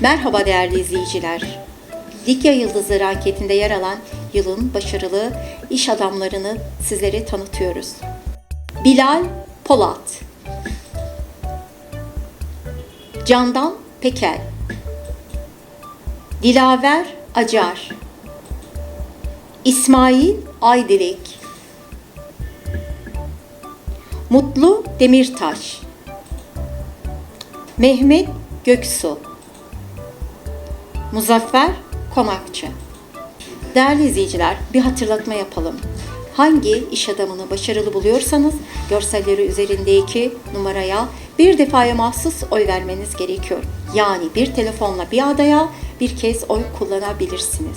Merhaba değerli izleyiciler. Likya Yıldızları anketinde yer alan yılın başarılı iş adamlarını sizlere tanıtıyoruz. Bilal Polat. Candan Pekel. Dilaver Acar. İsmail Aydilek. Mutlu Demirtaş. Mehmet Göksu Muzaffer Konakçı Değerli izleyiciler bir hatırlatma yapalım. Hangi iş adamını başarılı buluyorsanız görselleri üzerindeki numaraya bir defaya mahsus oy vermeniz gerekiyor. Yani bir telefonla bir adaya bir kez oy kullanabilirsiniz.